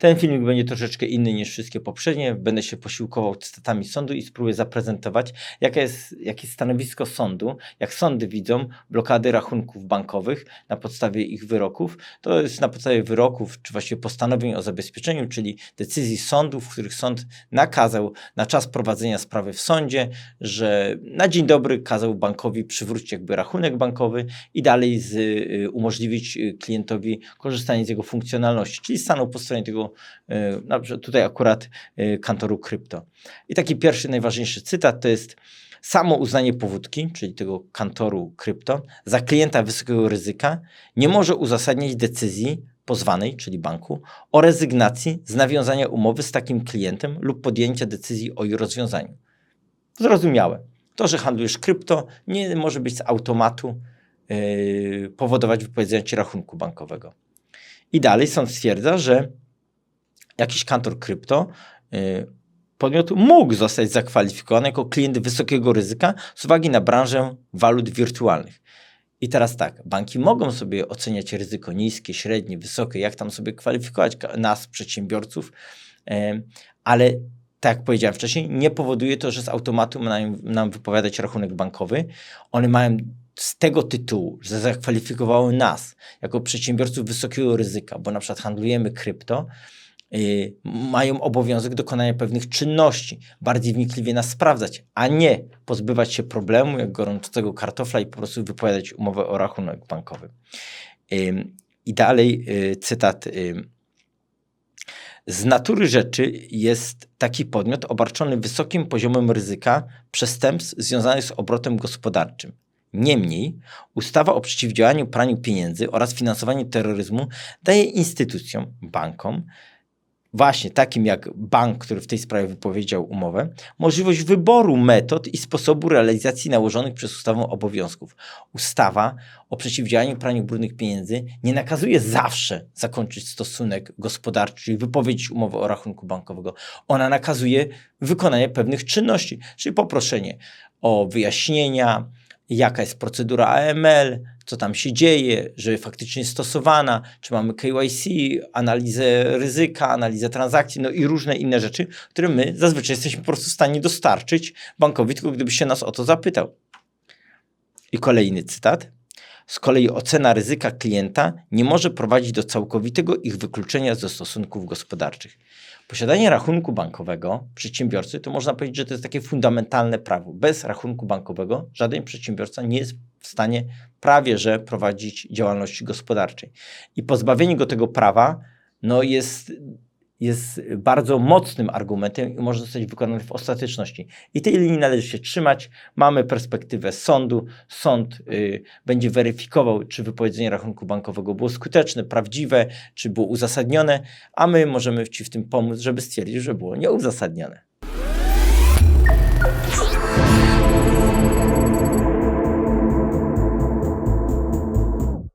Ten filmik będzie troszeczkę inny niż wszystkie poprzednie. Będę się posiłkował cytatami sądu i spróbuję zaprezentować, jakie jest, jakie jest stanowisko sądu, jak sądy widzą blokady rachunków bankowych na podstawie ich wyroków. To jest na podstawie wyroków, czy właściwie postanowień o zabezpieczeniu, czyli decyzji sądów, w których sąd nakazał na czas prowadzenia sprawy w sądzie, że na dzień dobry kazał bankowi przywrócić jakby rachunek bankowy i dalej z, y, umożliwić y, klientowi korzystanie z jego funkcjonalności, czyli stanął po stronie tego, y, przykład tutaj akurat y, kantoru krypto. I taki pierwszy, najważniejszy cytat to jest samo uznanie powódki, czyli tego kantoru krypto, za klienta wysokiego ryzyka nie może uzasadniać decyzji pozwanej, czyli banku, o rezygnacji z nawiązania umowy z takim klientem lub podjęcia decyzji o jej rozwiązaniu. Zrozumiałe. To, że handlujesz krypto, nie może być z automatu yy, powodować wypowiedzenia ci rachunku bankowego. I dalej sąd stwierdza, że jakiś kantor krypto, yy, podmiot mógł zostać zakwalifikowany jako klient wysokiego ryzyka z uwagi na branżę walut wirtualnych. I teraz tak, banki mogą sobie oceniać ryzyko niskie, średnie, wysokie, jak tam sobie kwalifikować nas, przedsiębiorców, em, ale tak jak powiedziałem wcześniej, nie powoduje to, że z automatu mają nam wypowiadać rachunek bankowy. One mają z tego tytułu, że zakwalifikowały nas jako przedsiębiorców wysokiego ryzyka, bo na przykład handlujemy krypto, y, mają obowiązek dokonania pewnych czynności, bardziej wnikliwie nas sprawdzać, a nie pozbywać się problemu jak gorącego kartofla i po prostu wypowiadać umowę o rachunek bankowy. Ym, I dalej y, cytat. z natury rzeczy jest taki podmiot obarczony wysokim poziomem ryzyka przestępstw związanych z obrotem gospodarczym. Niemniej, ustawa o przeciwdziałaniu praniu pieniędzy oraz finansowaniu terroryzmu daje instytucjom, bankom, właśnie takim jak bank, który w tej sprawie wypowiedział umowę, możliwość wyboru metod i sposobu realizacji nałożonych przez ustawę obowiązków. Ustawa o przeciwdziałaniu praniu brudnych pieniędzy nie nakazuje zawsze zakończyć stosunek gospodarczy, czyli wypowiedzieć umowy o rachunku bankowego. Ona nakazuje wykonanie pewnych czynności, czyli poproszenie o wyjaśnienia, jaka jest procedura AML, co tam się dzieje, że faktycznie jest stosowana, czy mamy KYC, analizę ryzyka, analizę transakcji, no i różne inne rzeczy, które my zazwyczaj jesteśmy po prostu w stanie dostarczyć bankowi, tylko gdyby się nas o to zapytał. I kolejny cytat. Z kolei ocena ryzyka klienta nie może prowadzić do całkowitego ich wykluczenia ze stosunków gospodarczych. Posiadanie rachunku bankowego przedsiębiorcy to można powiedzieć, że to jest takie fundamentalne prawo. Bez rachunku bankowego żaden przedsiębiorca nie jest w stanie prawie że prowadzić działalności gospodarczej. I pozbawienie go tego prawa no jest, jest bardzo mocnym argumentem i może zostać wykonany w ostateczności. I tej linii należy się trzymać. Mamy perspektywę sądu. Sąd y, będzie weryfikował, czy wypowiedzenie rachunku bankowego było skuteczne, prawdziwe, czy było uzasadnione, a my możemy Ci w tym pomóc, żeby stwierdzić, że było nieuzasadnione.